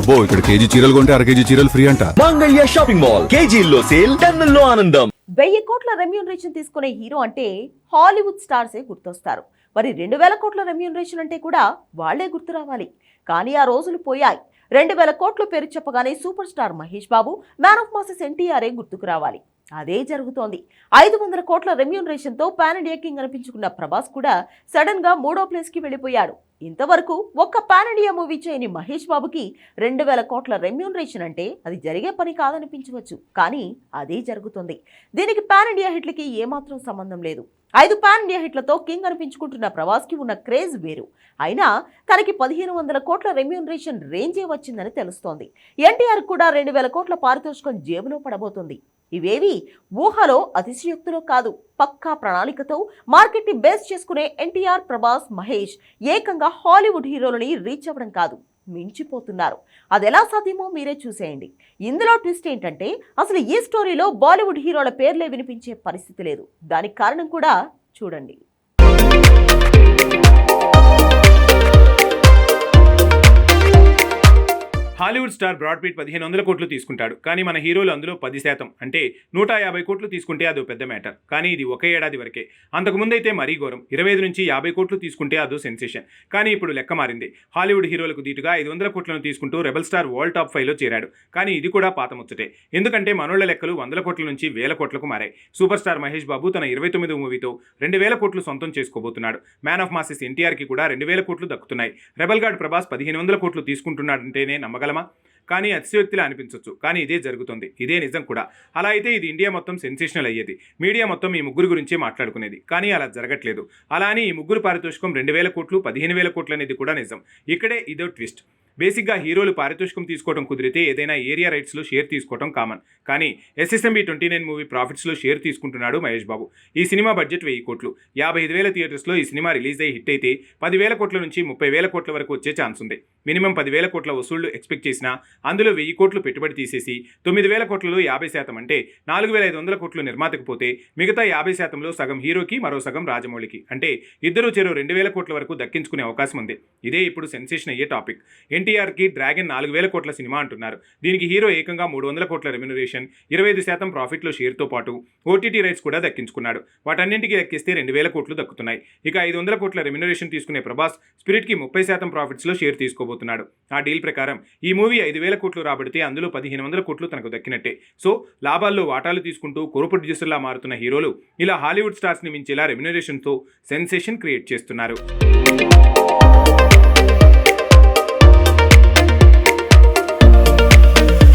అబ్బో ఇక్కడ కేజీ చీరలు కొంటే అర కేజీ చీరలు ఫ్రీ అంట. Mangalya shopping mall. కేజీల్లో సేల్ టన్నుల్లో ఆనందం. వెయ్యి కోట్ల రెమ్యూనరేషన్ తీసుకునే హీరో అంటే హాలీవుడ్ స్టార్సే గుర్తొస్తారు. మరి రెండు వేల కోట్ల రెమ్యూనరేషన్ అంటే కూడా వాళ్ళే గుర్తు రావాలి. కానీ ఆ రోజులు పోయాయి. రెండు వేల కోట్ల పేరు చెప్పగానే super star Mahesh Babu man of masses ఎన్టీఆర్ఏ గుర్తుకు రావాలి. అదే జరుగుతోంది. ఐదు వందల కోట్ల రెమ్యూనరేషన్తో పాన్ ఇండియా కింగ్ అనిపించుకున్న ప్రభాస్ కూడా సడన్గా మూడో ప్లేస్కి వెళ్ళిపోయాడు. ఇంతవరకు ఒక్క పాన్ ఇండియా మూవీ చేయని మహేష్ బాబుకి రెండు వేల కోట్ల రెమ్యూనరేషన్ అంటే అది జరిగే పని కాదనిపించవచ్చు. కానీ అదే జరుగుతుంది. దీనికి పాన్ ఇండియా హిట్లకి ఏమాత్రం సంబంధం లేదు. ఐదు పాన్ ఇండియా హిట్లతో కింగ్ అనిపించుకుంటున్న ప్రభాస్కి ఉన్న క్రేజ్ వేరు. అయినా తనకి పదిహేను వందల కోట్ల రెమ్యూనరేషన్ రేంజే వచ్చిందని తెలుస్తోంది. ఎన్టీఆర్ కూడా రెండు వేల కోట్ల పారితోషికం జేబులో పడబోతుంది. ఇవేవి ఊహలో అతిశయోక్తులో కాదు. పక్కా ప్రణాళికతో మార్కెట్ని బేస్ చేసుకునే ఎన్టీఆర్ ప్రభాస్ మహేష్ ఏకంగా హాలీవుడ్ హీరోలని రీచ్ అవ్వడం కాదు. మించిపోతున్నారు. అది ఎలా సాధ్యమో మీరే చూసేయండి. ఇందులో ట్విస్ట్ ఏంటంటే అసలు ఈ స్టోరీలో బాలీవుడ్ హీరోల పేర్లే వినిపించే పరిస్థితి లేదు. దానికి కారణం కూడా చూడండి. హాలీవుడ్ స్టార్ బ్రాడ్పీట్ పదిహేను వందల కోట్లు తీసుకుంటాడు. కానీ మన హీరోలు అందులో పది శాతం. అంటే నూట యాభై కోట్లు తీసుకుంటే అదో పెద్ద మ్యాటర్. కానీ ఇది ఒక ఏడాది వరకే. అంతకుముందైతే మరీ ఘోరం. ఇరవై ఐదు నుంచి యాభై కోట్లు తీసుకుంటే అదో సెన్సేషన్. కానీ ఇప్పుడు లెక్క మారింది. హాలీవుడ్ హీరోలకు దీటుగా ఐదు వందల కోట్లను తీసుకుంటూ రెబల్ స్టార్ వరల్డ్ టాప్ ఫైవ్లో చేరాడు. కానీ ఇది కూడా పాత ముచ్చటే. ఎందుకంటే మనోళ్ళ లెక్కలు వందల కోట్ల నుంచి వేల కోట్లకు మారాయి. సూపర్ స్టార్ మహేష్ బాబు తన ఇరవై తొమ్మిది మూవీతో రెండు వేల కోట్లు సొంతం చేసుకోబోతున్నాడు. మ్యాన్ ఆఫ్ మాసెస్ ఎన్టీఆర్కి కూడా రెండు వేల కోట్లు దక్కుతున్నాయి. రెబల్ గార్డ్ ప్రభాస్ పదిహేను వందల కోట్లు తీసుకుంటున్నాడంటేనే నమ్మగలం నమ్మగలమా కానీ అతిశయోక్తిలా అనిపించవచ్చు కానీ ఇదే జరుగుతుంది. ఇదే నిజం కూడా. అలా అయితే ఇది ఇండియా మొత్తం సెన్సేషనల్ అయ్యేది. మీడియా మొత్తం ఈ ముగ్గురు గురించే మాట్లాడుకునేది. కానీ అలా జరగట్లేదు. అలా అని ఈ ముగ్గురు పారితోషికం రెండు వేల కోట్లు పదిహేను వేల కోట్లు అనేది కూడా నిజం. ఇక్కడే ఇదో ట్విస్ట్. బేసిక్గా హీరోలు పారితోషికం తీసుకోవడం కుదిరితే ఏదైనా ఏరియా రైట్స్లో షేర్ తీసుకోవడం కామన్. కానీ ఎస్ఎస్ఎంబి ట్వంటీ నైన్ మూవీ ప్రాఫిట్స్లో షేర్ తీసుకుంటున్నాడు మహేష్ బాబు. ఈ సినిమా బడ్జెట్ వెయ్యి కోట్లు. యాభై ఐదు వేల థియేటర్స్లో ఈ సినిమా రిలీజ్ అయ్యి హిట్ అయితే పదివేల కోట్ల నుంచి ముప్పై వేల కోట్ల వరకు వచ్చే ఛాన్స్ ఉంది. మినిమం పదివేల కోట్ల వసూళ్ళు ఎక్స్పెక్ట్ చేసినా అందులో వెయ్యి కోట్లు పెట్టుబడి తీసేసి తొమ్మిది వేల కోట్లలో యాభై శాతం అంటే నాలుగు వేల ఐదు వందల కోట్లు నిర్మాతకు పోతే మిగతా యాభై శాతంలో సగం హీరోకి మరో సగం రాజమౌళికి. అంటే ఇద్దరు చెరో రెండు వేల కోట్ల వరకు దక్కించుకునే అవకాశం ఉంది. ఇదే ఇప్పుడు సెన్సేషన్ అయ్యే టాపిక్. ఎన్టీఆర్కి డ్రాగన్ నాలుగు వేల కోట్ల సినిమా అంటున్నారు. దీనికి హీరో ఏకంగా మూడు వందల కోట్ల రెమ్యునరేషన్ ఇరవై ఐదు శాతం ప్రాఫిట్లో షేర్తో పాటు ఓటీటీ రైట్స్ కూడా దక్కించుకున్నాడు. వాటన్నింటికి లెక్కిస్తే రెండు వేల కోట్లు దక్కుతున్నాయి. ఇక ఐదు వందల కోట్ల రెమ్యునరేషన్ తీసుకునే ప్రభాస్ స్పిరిట్కి ముప్పై శాతం ప్రాఫిట్స్లో షేర్ తీసుకోబోతున్నాడు. ఆ డీల్ ప్రకారం ఈ మూవీ ఐదు వేల కోట్లు రాబడితే అందులో పదిహేను వందల కోట్లు తనకు దక్కినట్టే. సో లాభాల్లో వాటాలు తీసుకుంటూ కొరు ప్రొడ్యూసర్లా మారుతున్న హీరోలు ఇలా హాలీవుడ్ స్టార్స్ని మించేలా రెమ్యునరేషన్తో సెన్సేషన్ క్రియేట్ చేస్తున్నారు.